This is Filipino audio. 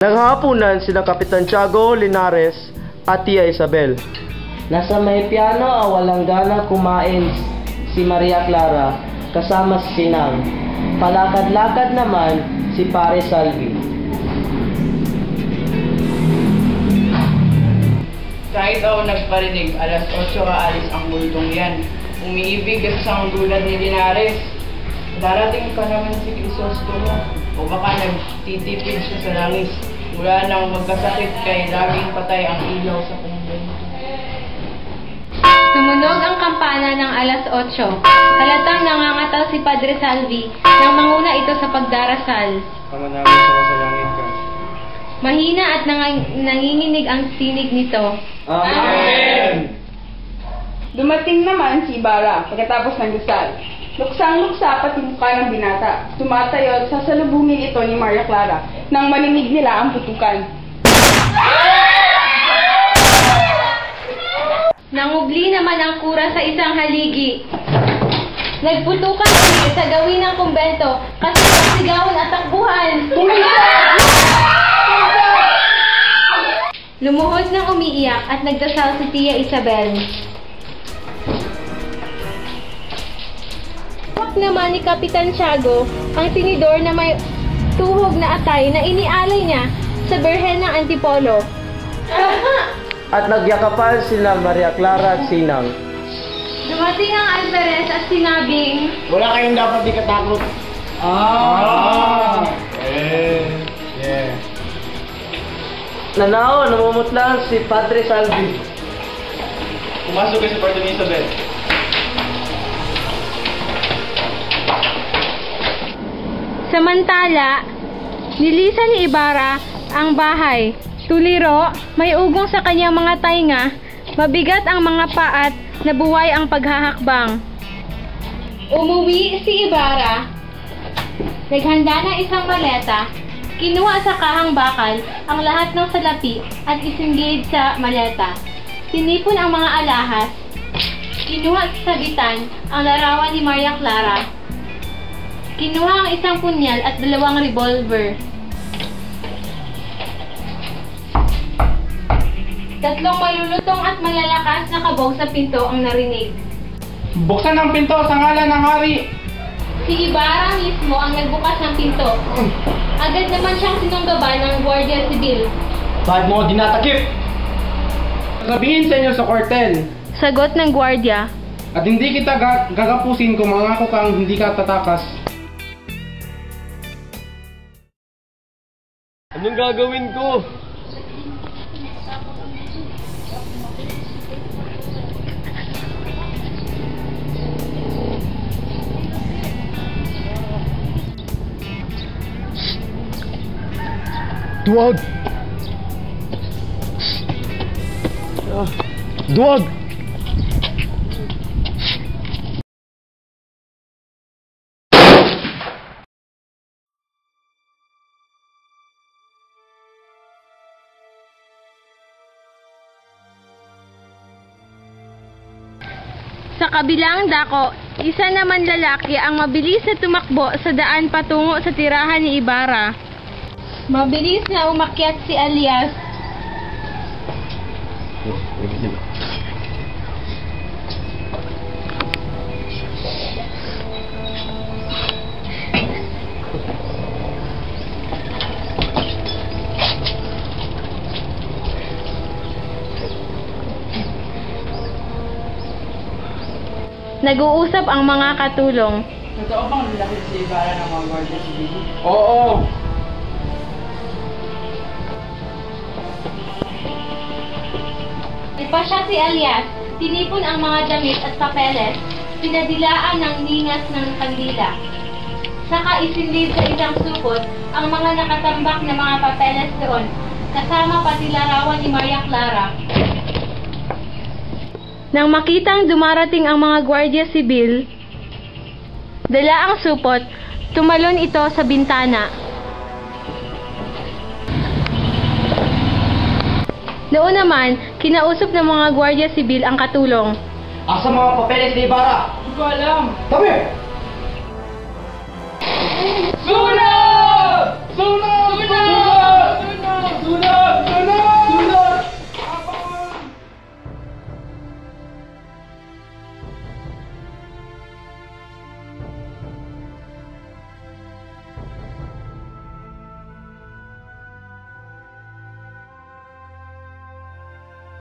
Naghahaponan sina Kapitan Tiago Linares at Tia Isabel. Nasa may piano ang walang gana kumain si Maria Clara kasama si Sinang. Palakad-lakad naman si Pare Salvi. Kahit ako nagparinig, alas 8 kaalis ang multong yan. Umiibig sa gulat ni Linares. Darating pa naman si Crisostomo. O baka nagtitipid siya sa langis. Mula nang magkasakit kay laging patay ang ilaw sa kumbento. Tumunog ang kampana ng alas 8. Halatang nangangataw si Padre Salvi nang manguna ito sa pagdarasal. Ama namin sa masalangit ka. Mahina at nang- nanginginig ang sinig nito. Amen! Dumating naman si Ibarra pagkatapos ng dasal. Luksang-luksa pati mukha ng binata. Tumatayo at sasalubungin ito ni Maria Clara nang marinig nila ang putukan. Nangugli naman ang kura sa isang haligi. Nagputukan kami sa gawin ng kumbento kasi nagsigawan at takbuhan. Lumuhod ng umiiyak at nagdasal si Tia Isabel. Hawak naman ni Kapitan Tiago ang tinidor na may tuhog na atay na inialay niya sa Berhen ng Antipolo. At nagyakapan sila Maria Clara at Sinang. Dumating ang Alvarez at sinabing, Wala kayong dapat di katakot. Ah! Eh, yeah. Nanao, namumutla si Padre Salvi. Pumasok ka sa kwarto ni Isabel. Samantala, nilisan ni Ibarra ang bahay. Tuliro, may ugong sa kanyang mga tainga, mabigat ang mga paat, nabuway ang paghahakbang. Umuwi si Ibarra, naghanda ng isang maleta, kinuha sa kahang bakal ang lahat ng salapi at isinggid sa maleta. Tinipon ang mga alahas, kinuha sa sabitan ang larawan ni Maria Clara, Kinuha ang isang punyal at dalawang revolver. Tatlong malulutong at malalakas na kabog sa pinto ang narinig. Buksan ang pinto sa ngalan ng hari. Si Ibarra mismo ang nagbukas ng pinto. Agad naman siyang sinunggaban ng Guardia Civil. Bakit mo dinatakip? Sabihin sa inyo sa kwartel. Sagot ng gwardiya. At hindi kita ga- gagapusin kung mangako kang hindi ka tatakas. Anong gagawin ko? Duwag! Ah, Duwag! Sa kabilang dako, isa naman lalaki ang mabilis na tumakbo sa daan patungo sa tirahan ni Ibarra. Mabilis na umakyat si Alias. Nag-uusap ang mga katulong. Totoo bang lalaki si Ibarra ng mga Guardia Civil? Oo. Nagpasya si Alias, tinipon ang mga damit at papeles, pinadilaan ng ningas ng kandila. Saka isinlid sa isang supot ang mga nakatambak na mga papeles doon, kasama pati larawan ni Maria Clara. Nang makitang dumarating ang mga gwardiya sibil, dala ang supot, tumalon ito sa bintana. Noon naman, kinausap ng mga gwardiya sibil ang katulong. Asa mga papeles ni Ibarra? Hindi ko alam. Tabi! Sunog! Sunog! Sunog!